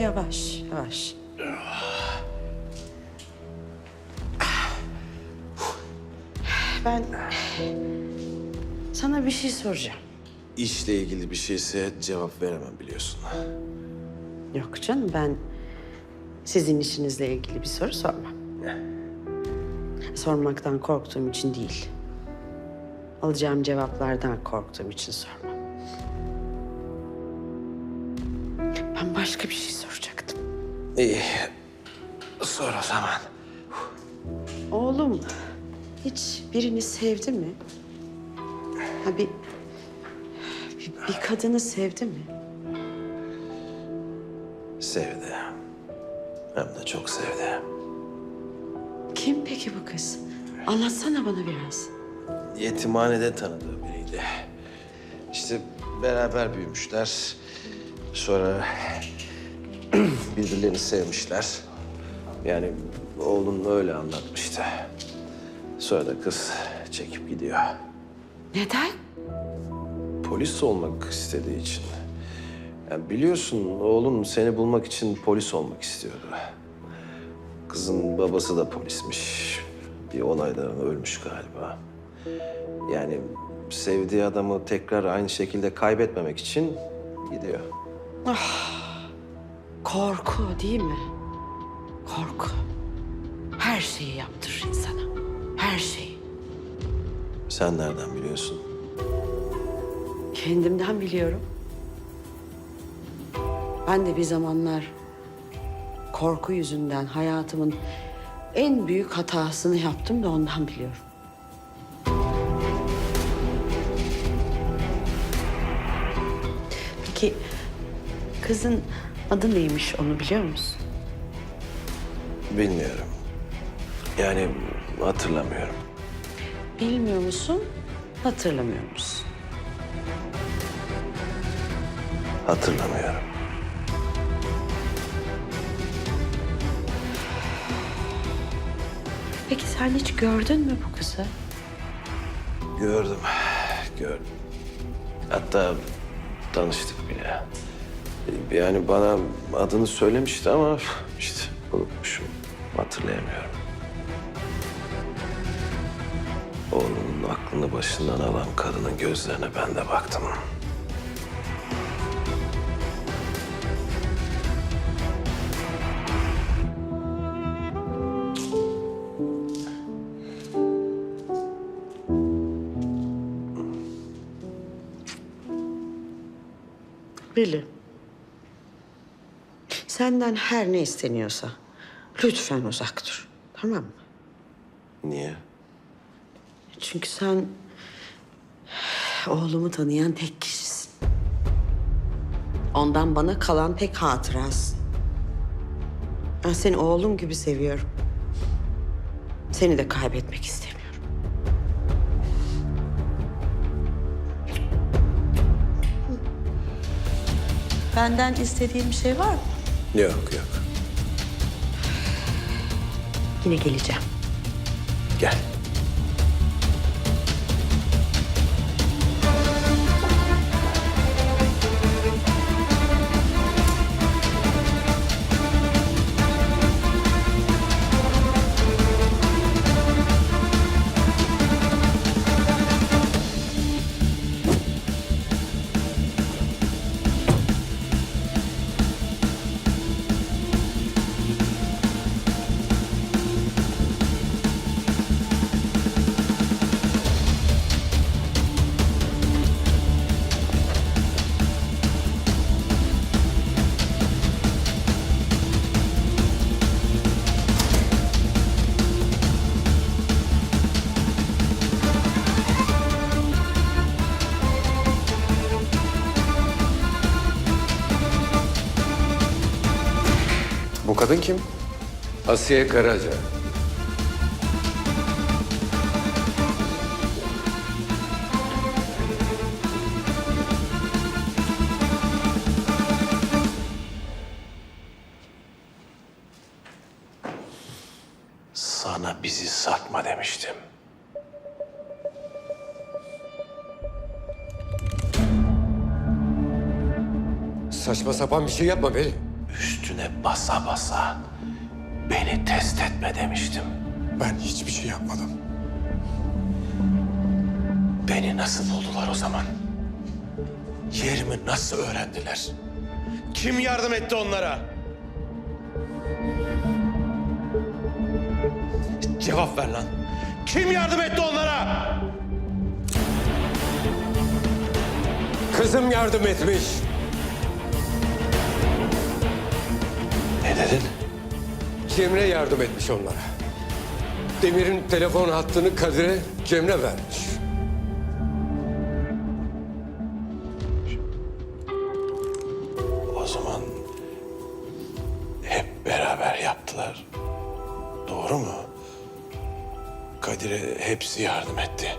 Yavaş, yavaş. Ben sana bir şey soracağım. İşle ilgili bir şeyse cevap veremem biliyorsun. Yok canım ben sizin işinizle ilgili bir soru sormam. Sormaktan korktuğum için değil. Alacağım cevaplardan korktuğum için sormam. Ben başka bir şey. İyi. Sor o zaman. Oğlum hiç birini sevdi mi? Ha bir, bir, bir kadını sevdi mi? Sevdi. Hem de çok sevdi. Kim peki bu kız? Anlatsana bana biraz. Yetimhanede tanıdığı biriydi. İşte beraber büyümüşler. Sonra birbirlerini sevmişler. Yani oğlum öyle anlatmıştı. Sonra da kız çekip gidiyor. Neden? Polis olmak istediği için. Yani biliyorsun oğlum seni bulmak için polis olmak istiyordu. Kızın babası da polismiş. Bir olaydan ölmüş galiba. Yani sevdiği adamı tekrar aynı şekilde kaybetmemek için gidiyor. Korku değil mi? Korku. Her şeyi yaptırır insana. Her şeyi. Sen nereden biliyorsun? Kendimden biliyorum. Ben de bir zamanlar korku yüzünden hayatımın en büyük hatasını yaptım da ondan biliyorum. Peki kızın adı neymiş onu biliyor musun? Bilmiyorum. Yani hatırlamıyorum. Bilmiyor musun, hatırlamıyor musun? Hatırlamıyorum. Peki sen hiç gördün mü bu kızı? Gördüm, gördüm. Hatta tanıştık bile. Yani bana adını söylemişti ama işte unutmuşum. Hatırlayamıyorum. Oğlunun aklını başından alan kadının gözlerine ben de baktım. Bili. Senden her ne isteniyorsa lütfen uzak dur. Tamam mı? Niye? Çünkü sen oğlumu tanıyan tek kişisin. Ondan bana kalan tek hatırasın. Ben seni oğlum gibi seviyorum. Seni de kaybetmek istemiyorum. Benden istediğin bir şey var mı? Yok yok. Yine geleceğim. Gel. Kadın kim? Asiye Karaca. Sana bizi satma demiştim. Saçma sapan bir şey yapma Veli. Basa basa beni test etme demiştim. Ben hiçbir şey yapmadım. Beni nasıl buldular o zaman? Yerimi nasıl öğrendiler? Kim yardım etti onlara? Cevap ver lan. Kim yardım etti onlara? Kızım yardım etmiş. Ne dedin? Cemre yardım etmiş onlara. Demir'in telefon hattını Kadir'e Cemre vermiş. O zaman hep beraber yaptılar. Doğru mu? Kadir'e hepsi yardım etti.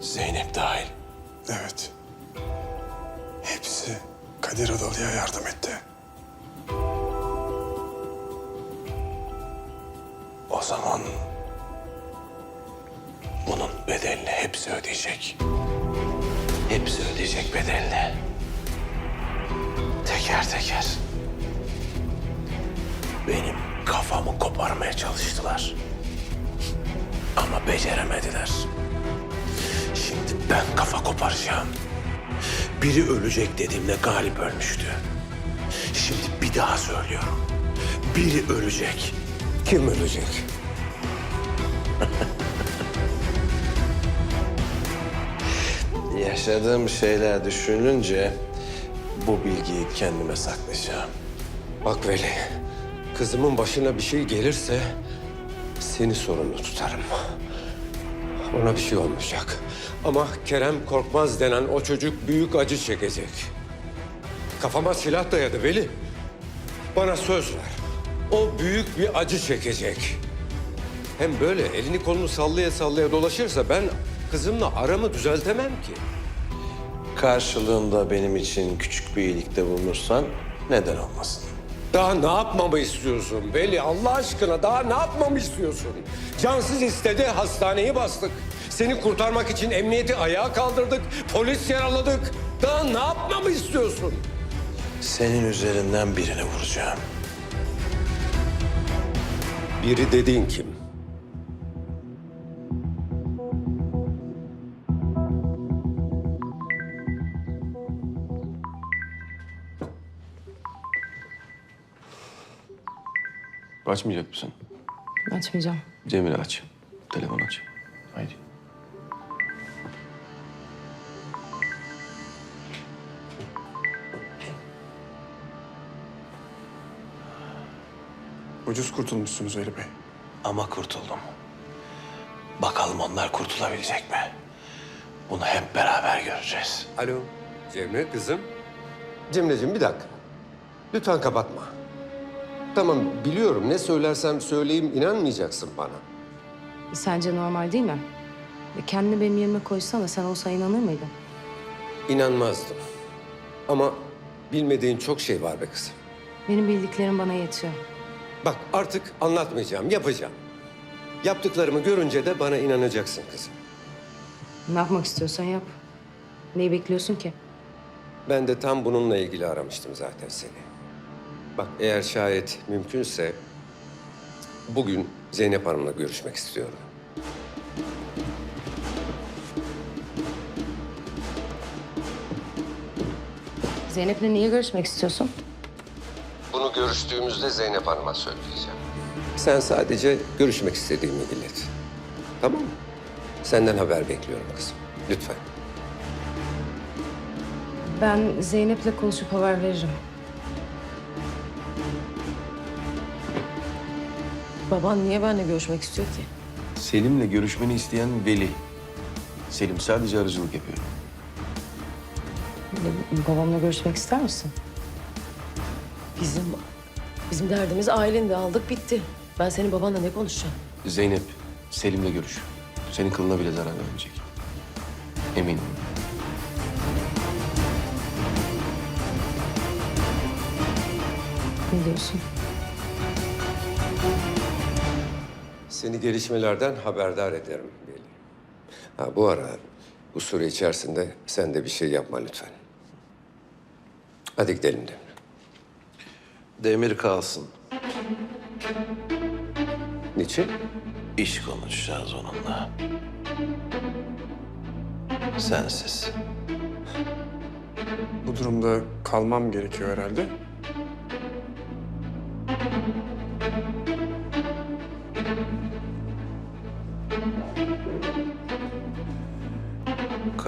Zeynep dahil. Evet. Hepsi Kadir Adalı'ya yardım etti. Zaman bunun bedelini hepsi ödeyecek. Hepsi ödeyecek bedelini. Teker teker. Benim kafamı koparmaya çalıştılar. Ama beceremediler. Şimdi ben kafa koparacağım. Biri ölecek dediğimde Galip ölmüştü. Şimdi bir daha söylüyorum. Biri ölecek. Kim ölecek? Yaşadığım şeyler düşününce bu bilgiyi kendime saklayacağım. Bak Veli, kızımın başına bir şey gelirse seni sorumlu tutarım. Ona bir şey olmayacak. Ama Kerem Korkmaz denen o çocuk büyük acı çekecek. Kafama silah dayadı Veli. Bana söz ver. O büyük bir acı çekecek. Hem böyle elini kolunu sallaya sallaya dolaşırsa ben kızımla aramı düzeltemem ki. Karşılığında benim için küçük bir iyilikte bulunursan neden olmasın? Daha ne yapmamı istiyorsun Veli? Allah aşkına daha ne yapmamı istiyorsun? Cansız istedi, hastaneyi bastık. Seni kurtarmak için emniyeti ayağa kaldırdık, polis yaraladık. Daha ne yapmamı istiyorsun? Senin üzerinden birini vuracağım. Biri dediğin kim? Açmayacak mısın? Açmayacağım. Cemil aç. Telefon aç. Haydi. Ucuz kurtulmuşsunuz Veli Bey. Ama kurtuldum. Bakalım onlar kurtulabilecek mi? Bunu hep beraber göreceğiz. Alo, Cemre kızım. Cemre'ciğim bir dakika. Lütfen kapatma. Tamam biliyorum ne söylersem söyleyeyim inanmayacaksın bana. Sence normal değil mi? E, Kendini benim yerime koysana. Sen olsa inanır mıydın? İnanmazdım. Ama bilmediğin çok şey var be kızım. Benim bildiklerim bana yetiyor. Bak artık anlatmayacağım, yapacağım. Yaptıklarımı görünce de bana inanacaksın kızım. Ne yapmak istiyorsan yap. Neyi bekliyorsun ki? Ben de tam bununla ilgili aramıştım zaten seni. Bak eğer şayet mümkünse bugün Zeynep Hanım'la görüşmek istiyorum. Zeynep'le niye görüşmek istiyorsun? Bunu görüştüğümüzde Zeynep Hanım'a söyleyeceğim. Sen sadece görüşmek istediğimi ilet. Tamam mı? Senden haber bekliyorum kızım. Lütfen. Ben Zeynep'le konuşup haber veririm. Baban niye benimle görüşmek istiyor ki? Selim'le görüşmeni isteyen Veli. Selim sadece arıcılık yapıyor. Babamla görüşmek ister misin? Bizim bizim derdimiz aileni aldık bitti. Ben senin babanla ne konuşacağım? Zeynep, Selim'le görüş. Senin kılına bile zarar vermeyecek. Eminim. Ne diyorsun? Seni gelişmelerden haberdar ederim Veli. Ha, bu ara bu süre içerisinde sen de bir şey yapma lütfen. Hadi gidelim Demir. Demir kalsın. Niçin? İş konuşacağız onunla. Sensiz. Bu durumda kalmam gerekiyor herhalde.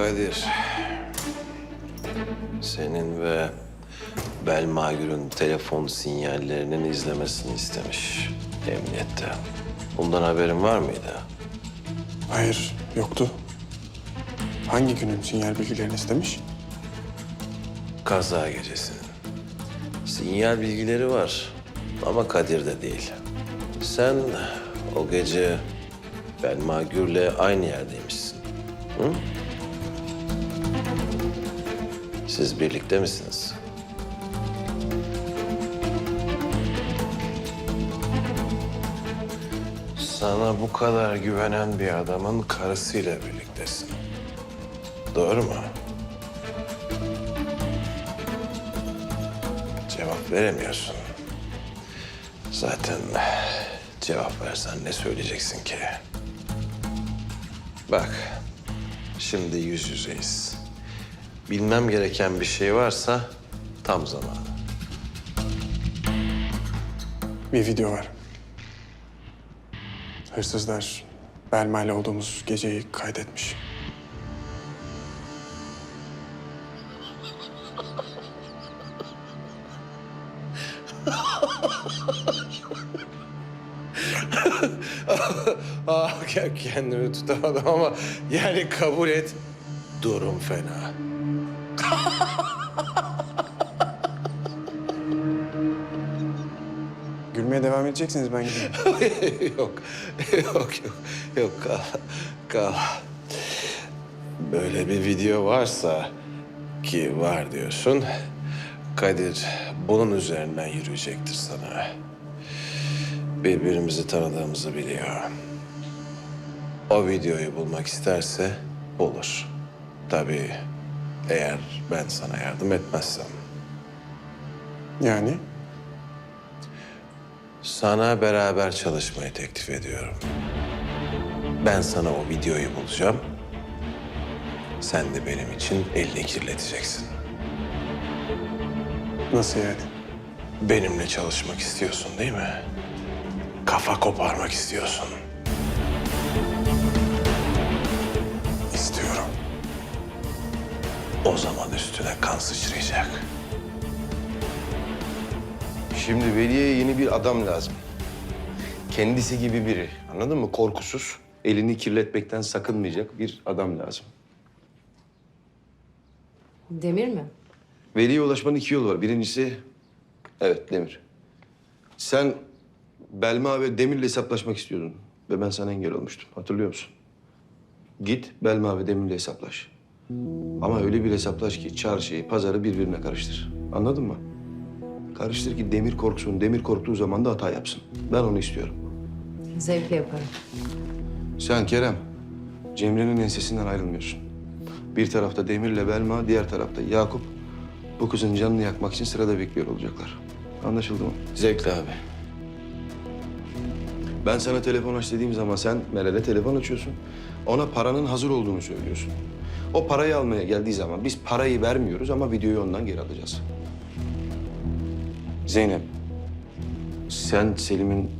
Kadir. Senin ve Belma Gül'ün telefon sinyallerinin izlemesini istemiş emniyette. Bundan haberin var mıydı? Hayır, yoktu. Hangi günün sinyal bilgilerini istemiş? Kaza gecesinin. Sinyal bilgileri var ama Kadir'de değil. Sen o gece Belma Gür'le aynı yerdeymişsin. Hı? Siz birlikte misiniz? Sana bu kadar güvenen bir adamın karısıyla birliktesin. Doğru mu? Cevap veremiyorsun. Zaten cevap versen ne söyleyeceksin ki? Bak, şimdi yüz yüzeyiz. Bilmem gereken bir şey varsa tam zamanı. Bir video var. Hırsızlar Belma ile olduğumuz geceyi kaydetmiş. Ah, kendimi tutamadım ama yani kabul et. Durum fena. Gülmeye devam edeceksiniz ben gideyim. yok, yok, yok, yok. Kal, kal. Böyle bir video varsa ki var diyorsun, Kadir bunun üzerinden yürüyecektir sana. Birbirimizi tanıdığımızı biliyor. O videoyu bulmak isterse bulur. Tabii eğer ben sana yardım etmezsem. Yani Sana beraber çalışmayı teklif ediyorum. Ben sana o videoyu bulacağım. Sen de benim için elini kirleteceksin. nasıl yani? Benimle çalışmak istiyorsun değil mi? Kafa koparmak istiyorsun. İstiyorum. O zaman üstüne kan sıçrayacak. Şimdi Veli'ye yeni bir adam lazım. Kendisi gibi biri. Anladın mı? Korkusuz. Elini kirletmekten sakınmayacak bir adam lazım. Demir mi? Veli'ye ulaşmanın iki yolu var. Birincisi... Evet, Demir. Sen Belma ve Demir'le hesaplaşmak istiyordun. Ve ben sana engel olmuştum. Hatırlıyor musun? Git Belma ve Demir'le hesaplaş. Ama öyle bir hesaplaş ki çarşıyı, pazarı birbirine karıştır. Anladın mı? Karıştır ki Demir korksun. Demir korktuğu zaman da hata yapsın. Ben onu istiyorum. Zevkle yaparım. Sen Kerem, Cemre'nin ensesinden ayrılmıyorsun. Bir tarafta Demir'le Belma, diğer tarafta Yakup. Bu kızın canını yakmak için sırada bekliyor olacaklar. Anlaşıldı mı? Zevkli abi. Ben sana telefon aç dediğim zaman sen Meral'e telefon açıyorsun. Ona paranın hazır olduğunu söylüyorsun. O parayı almaya geldiği zaman biz parayı vermiyoruz ama videoyu ondan geri alacağız. Zeynep, sen Selim'in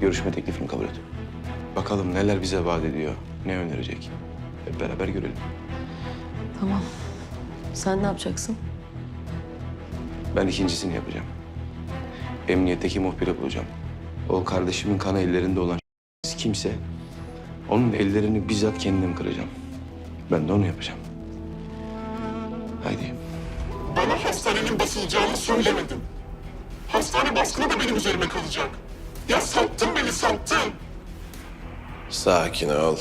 görüşme teklifini kabul et. Bakalım neler bize vaat ediyor, ne önerecek. Hep beraber görelim. Tamam. Sen ne yapacaksın? Ben ikincisini yapacağım. Emniyetteki muhbiri bulacağım. O kardeşimin kanı ellerinde olan kimse... ...onun ellerini bizzat kendim kıracağım. Ben de onu yapacağım. Haydi. Hastanenin basılacağını söylemedin. Hastane baskını da benim üzerime kalacak. Ya sattın beni sattın. Sakin ol.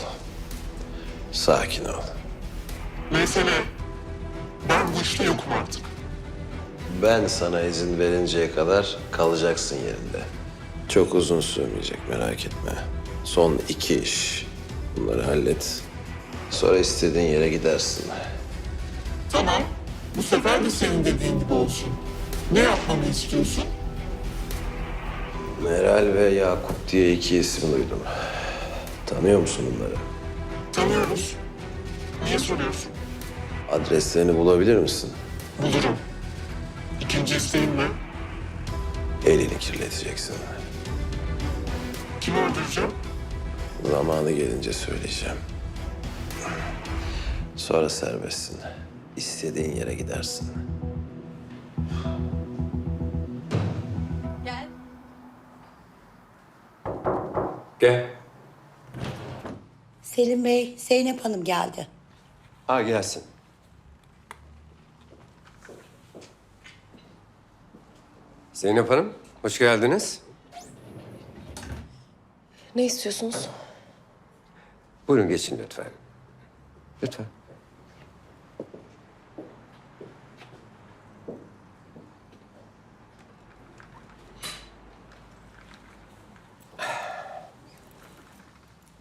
Sakin ol. Mesele ben bu işte yokum artık. Ben sana izin verinceye kadar kalacaksın yerinde. Çok uzun sürmeyecek merak etme. Son iki iş. Bunları hallet. Sonra istediğin yere gidersin. Tamam sefer de senin dediğin gibi olsun. Ne yapmamı istiyorsun? Meral ve Yakup diye iki isim duydum. Tanıyor musun bunları? Tanıyoruz. Niye soruyorsun? Adreslerini bulabilir misin? Bulurum. İkinci isteğin ne? Elini kirleteceksin. Kimi öldüreceğim? Zamanı gelince söyleyeceğim. Sonra serbestsin. İstediğin yere gidersin. Gel. Selim Bey, Zeynep Hanım geldi. Ha gelsin. Zeynep Hanım, hoş geldiniz. Ne istiyorsunuz? Buyurun geçin lütfen. Lütfen.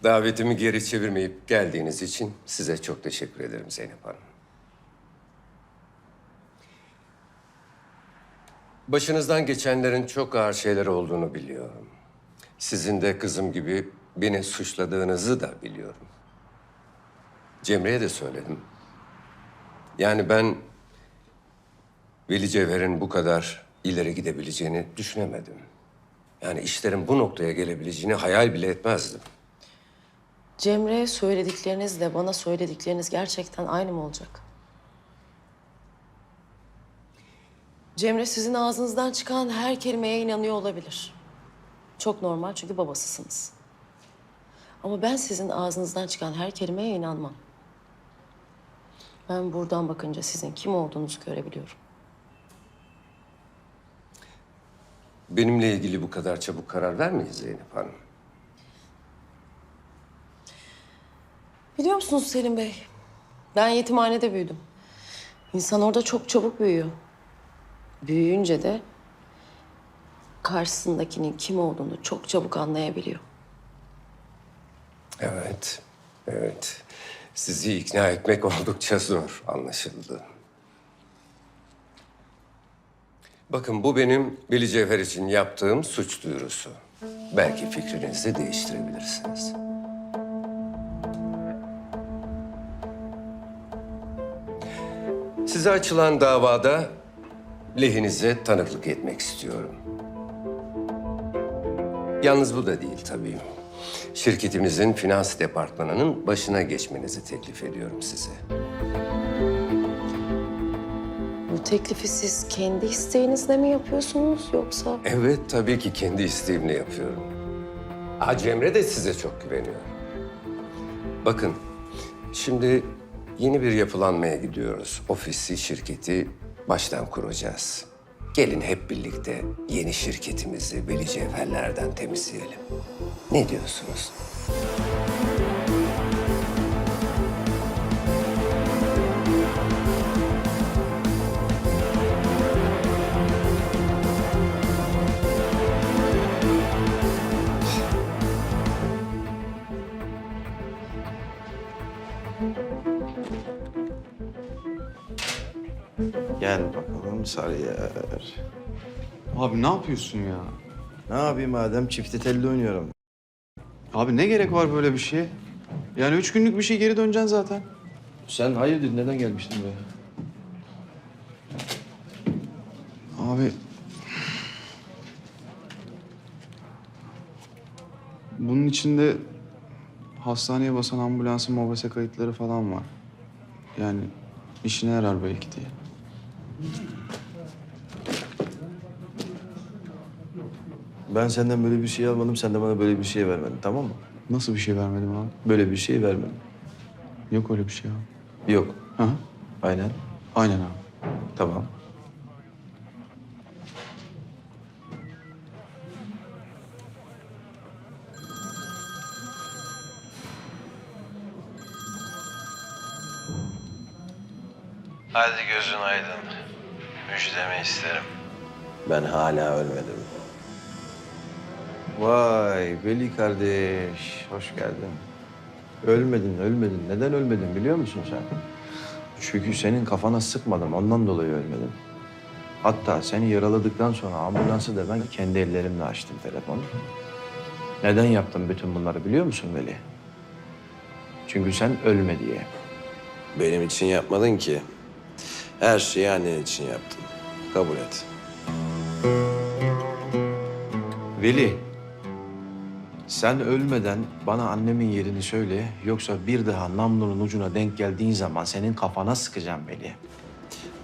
Davetimi geri çevirmeyip geldiğiniz için size çok teşekkür ederim Zeynep Hanım. Başınızdan geçenlerin çok ağır şeyler olduğunu biliyorum. Sizin de kızım gibi beni suçladığınızı da biliyorum. Cemre'ye de söyledim. Yani ben Veli Cevher'in bu kadar ileri gidebileceğini düşünemedim. Yani işlerin bu noktaya gelebileceğini hayal bile etmezdim. Cemre'ye söylediklerinizle bana söyledikleriniz gerçekten aynı mı olacak? Cemre sizin ağzınızdan çıkan her kelimeye inanıyor olabilir. Çok normal çünkü babasısınız. Ama ben sizin ağzınızdan çıkan her kelimeye inanmam. Ben buradan bakınca sizin kim olduğunuzu görebiliyorum. Benimle ilgili bu kadar çabuk karar vermeyin Zeynep Hanım. Biliyor musunuz Selim Bey? Ben yetimhanede büyüdüm. İnsan orada çok çabuk büyüyor. Büyüyünce de karşısındakinin kim olduğunu çok çabuk anlayabiliyor. Evet, evet. Sizi ikna etmek oldukça zor anlaşıldı. Bakın bu benim Cevher için yaptığım suç duyurusu. Belki fikrinizi değiştirebilirsiniz. Size açılan davada lehinize tanıklık etmek istiyorum. Yalnız bu da değil tabii. Şirketimizin finans departmanının başına geçmenizi teklif ediyorum size. Bu teklifi siz kendi isteğinizle mi yapıyorsunuz yoksa? Evet, tabii ki kendi isteğimle yapıyorum. Aa, Cemre de size çok güveniyor. Bakın, şimdi yeni bir yapılanmaya gidiyoruz. Ofisi, şirketi baştan kuracağız. Gelin hep birlikte yeni şirketimizi Veli Cevherler'den temizleyelim. Ne diyorsunuz? Sarıyer. Abi ne yapıyorsun ya? Ne yapayım madem çifte telli oynuyorum. Abi ne gerek var böyle bir şeye? Yani üç günlük bir şey geri döneceksin zaten. Sen hayırdır neden gelmiştin be? Abi... Bunun içinde hastaneye basan ambulansın mobese kayıtları falan var. Yani işine yarar belki diye. Ben senden böyle bir şey almadım, sen de bana böyle bir şey vermedin tamam mı? Nasıl bir şey vermedim abi? Böyle bir şey vermedim. Yok öyle bir şey abi. Yok. Hı hı. Aynen. Aynen abi. Tamam. Hadi gözün aydın. Müjdemi isterim. Ben hala ölmedim. Vay Veli kardeş, hoş geldin. Ölmedin, ölmedin. Neden ölmedin biliyor musun sen? Çünkü senin kafana sıkmadım, ondan dolayı ölmedin. Hatta seni yaraladıktan sonra ambulansı da ben kendi ellerimle açtım telefonu. Neden yaptım bütün bunları biliyor musun Veli? Çünkü sen ölme diye. Benim için yapmadın ki. Her şeyi annen için yaptın. Kabul et. Veli, sen ölmeden bana annemin yerini söyle. Yoksa bir daha namlunun ucuna denk geldiğin zaman senin kafana sıkacağım Veli.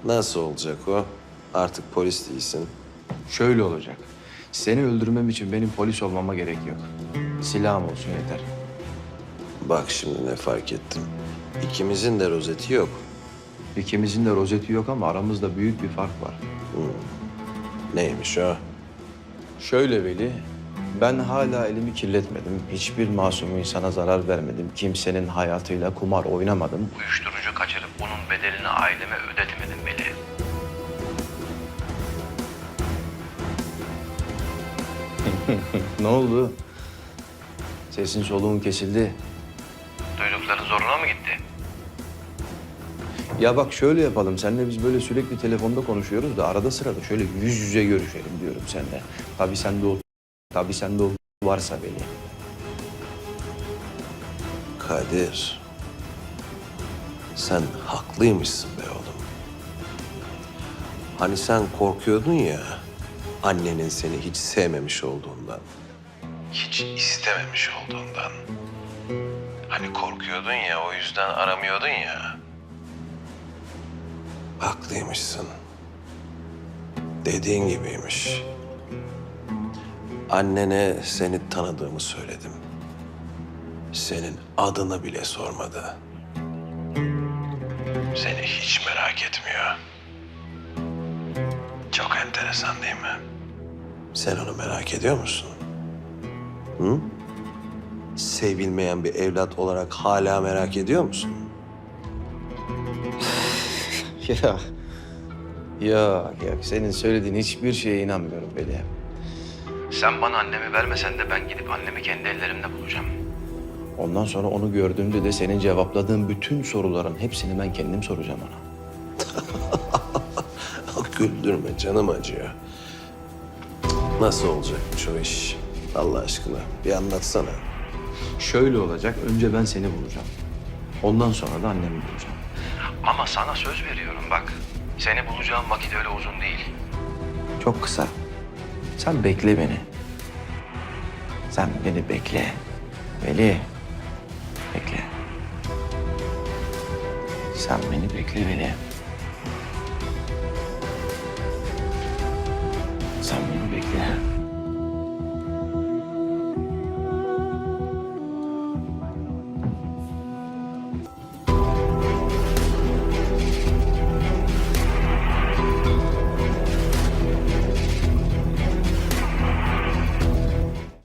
Nasıl olacak o? Artık polis değilsin. Şöyle olacak. Seni öldürmem için benim polis olmama gerek yok. Silahım olsun yeter. Bak şimdi ne fark ettim. İkimizin de rozeti yok. İkimizin de rozeti yok ama aramızda büyük bir fark var. Neymiş o? Şöyle Veli, ben hala elimi kirletmedim. Hiçbir masum insana zarar vermedim. Kimsenin hayatıyla kumar oynamadım. Uyuşturucu kaçırıp bunun bedelini aileme ödetmedim Veli. Ne oldu? Sesin soluğun kesildi. Duydukların zoruna mı gitti? Ya bak şöyle yapalım. Seninle biz böyle sürekli telefonda konuşuyoruz da arada sırada şöyle yüz yüze görüşelim diyorum seninle. Tabii sende o tabii sende o varsa beni. Kadir. Sen haklıymışsın be oğlum. Hani sen korkuyordun ya annenin seni hiç sevmemiş olduğundan. Hiç istememiş olduğundan. Hani korkuyordun ya o yüzden aramıyordun ya. Haklıymışsın. Dediğin gibiymiş. Annene seni tanıdığımı söyledim. Senin adını bile sormadı. Seni hiç merak etmiyor. Çok enteresan değil mi? Sen onu merak ediyor musun? Hı? Sevilmeyen bir evlat olarak hala merak ediyor musun? ya, ya, ya senin söylediğin hiçbir şeye inanmıyorum Veli. Sen bana annemi vermesen de ben gidip annemi kendi ellerimle bulacağım. Ondan sonra onu gördüğümde de senin cevapladığın bütün soruların hepsini ben kendim soracağım ona. Güldürme, canım acıyor. Nasıl olacakmış o iş? Allah aşkına bir anlatsana. Şöyle olacak, önce ben seni bulacağım. Ondan sonra da annemi bulacağım. Ama sana söz veriyorum bak. Seni bulacağım vakit öyle uzun değil. Çok kısa. Sen bekle beni. Sen beni bekle. Veli. Bekle. Sen beni bekle Veli.